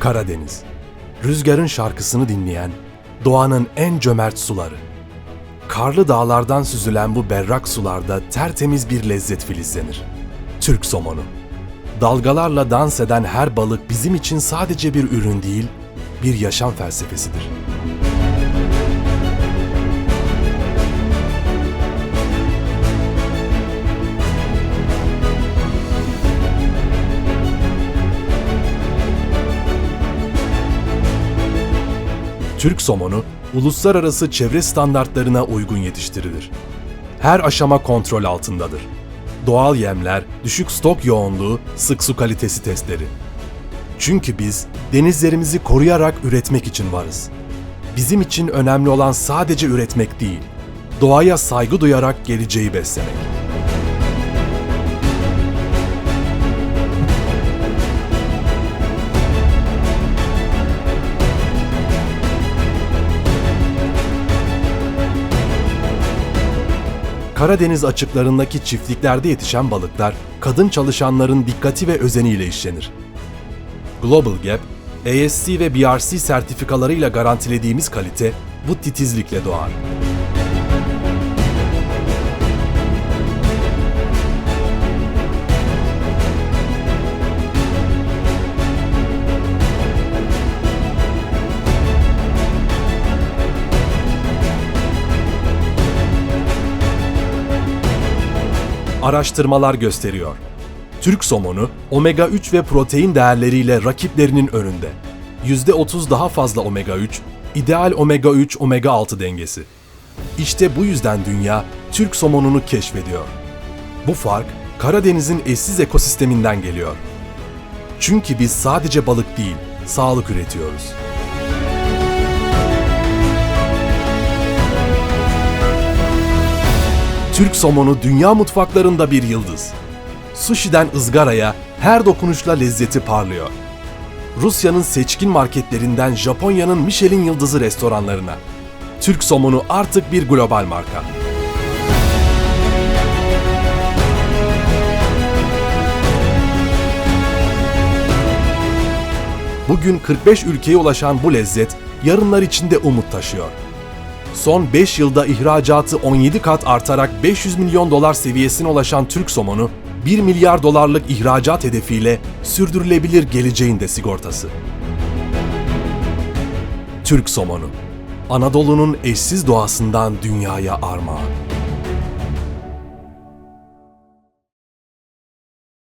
Karadeniz. Rüzgarın şarkısını dinleyen, doğanın en cömert suları. Karlı dağlardan süzülen bu berrak sularda tertemiz bir lezzet filizlenir. Türk somonu. Dalgalarla dans eden her balık bizim için sadece bir ürün değil, bir yaşam felsefesidir. Türk somonu uluslararası çevre standartlarına uygun yetiştirilir. Her aşama kontrol altındadır. Doğal yemler, düşük stok yoğunluğu, sık su kalitesi testleri. Çünkü biz denizlerimizi koruyarak üretmek için varız. Bizim için önemli olan sadece üretmek değil, doğaya saygı duyarak geleceği beslemek. Karadeniz açıklarındaki çiftliklerde yetişen balıklar, kadın çalışanların dikkati ve özeniyle işlenir. Global Gap, ASC ve BRC sertifikalarıyla garantilediğimiz kalite bu titizlikle doğar. Araştırmalar gösteriyor. Türk somonu omega 3 ve protein değerleriyle rakiplerinin önünde. %30 daha fazla omega 3, ideal omega 3 omega 6 dengesi. İşte bu yüzden dünya Türk somonunu keşfediyor. Bu fark Karadeniz'in eşsiz ekosisteminden geliyor. Çünkü biz sadece balık değil, sağlık üretiyoruz. Türk somonu dünya mutfaklarında bir yıldız. Sushi'den ızgaraya her dokunuşla lezzeti parlıyor. Rusya'nın seçkin marketlerinden Japonya'nın Michelin yıldızı restoranlarına. Türk somonu artık bir global marka. Bugün 45 ülkeye ulaşan bu lezzet yarınlar içinde umut taşıyor. Son 5 yılda ihracatı 17 kat artarak 500 milyon dolar seviyesine ulaşan Türk somonu, 1 milyar dolarlık ihracat hedefiyle sürdürülebilir geleceğin de sigortası. Türk somonu, Anadolu'nun eşsiz doğasından dünyaya armağan.